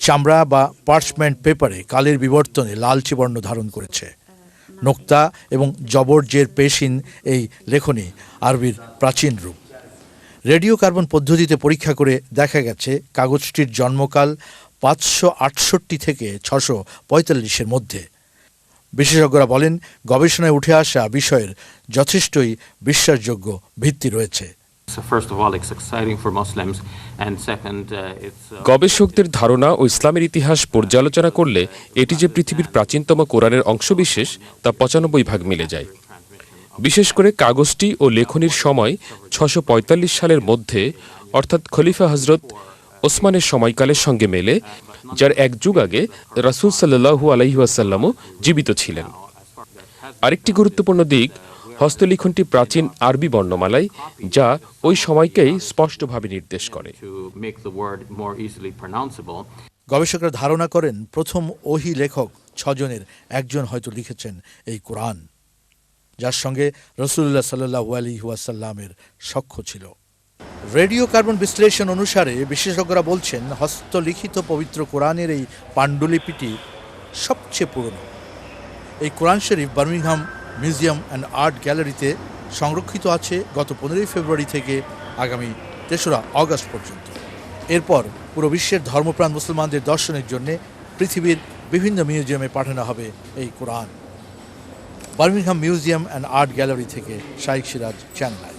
চামড়া বা পার্চমেন্ট পেপারে কালের বিবর্তনে লালচে বর্ণ ধারণ করেছে। নোক্তা এবং জবরজের পেশিন এই লেখনী আরবির প্রাচীন রূপ। রেডিও কার্বন পদ্ধতিতে পরীক্ষা করে দেখা গেছে, কাগজটির জন্মকাল পাঁচশো আটষট্টি থেকে ছশো পঁয়তাল্লিশের মধ্যে। বিশেষজ্ঞরা বলেন, গবেষণায় উঠে আসা বিষয়ের যথেষ্টই বিশ্বাসযোগ্য ভিত্তি রয়েছে। Uh, uh, গবেষকদের ধারণা ও ইসলামের ইতিহাস পর্যালোচনা করলে এটি যে পৃথিবীর প্রাচীনতম কোরআনের অংশবিশেষ তা পঁচানব্বই ভাগ মিলে যায়। বিশেষ করে কাগজটি ও লেখনির সময় ছশো সালের মধ্যে অর্থাৎ খলিফা হজরত ওসমানের সময়কালের সঙ্গে মেলে যার এক যুগ আগে রাসুল সাল্লাহু আলহিহাসাল্লামও জীবিত ছিলেন। আরেকটি গুরুত্বপূর্ণ দিক হস্তলিখনটি প্রাচীন আরবি বর্ণমালায় যা ওই সময়কেই স্পষ্টভাবে নির্দেশ করে. গবেষকরা ধারণা করেন প্রথম ওহি লেখক ছজনের একজন হয়তো লিখেছেন এই কোরআন যার সঙ্গে রসুল্লাহ সাল্লাহ আলী ওয়াসাল্লামের সখ্য ছিল রেডিও কার্বন বিশ্লেষণ অনুসারে বিশেষজ্ঞরা বলছেন হস্তলিখিত পবিত্র কোরআনের এই পাণ্ডুলিপিটি সবচেয়ে পুরনো এই কোরআন শরীফ বার্মিংহাম মিউজিয়াম অ্যান্ড আর্ট গ্যালারিতে সংরক্ষিত আছে গত পনেরোই ফেব্রুয়ারি থেকে আগামী তেসরা অগস্ট পর্যন্ত। এরপর পুরো বিশ্বের ধর্মপ্রাণ মুসলমানদের দর্শনের জন্যে পৃথিবীর বিভিন্ন মিউজিয়ামে পাঠানো হবে এই কোরআন। Birmingham museum and art gallery থেকে শাইক সিরাজ, চ্যানেল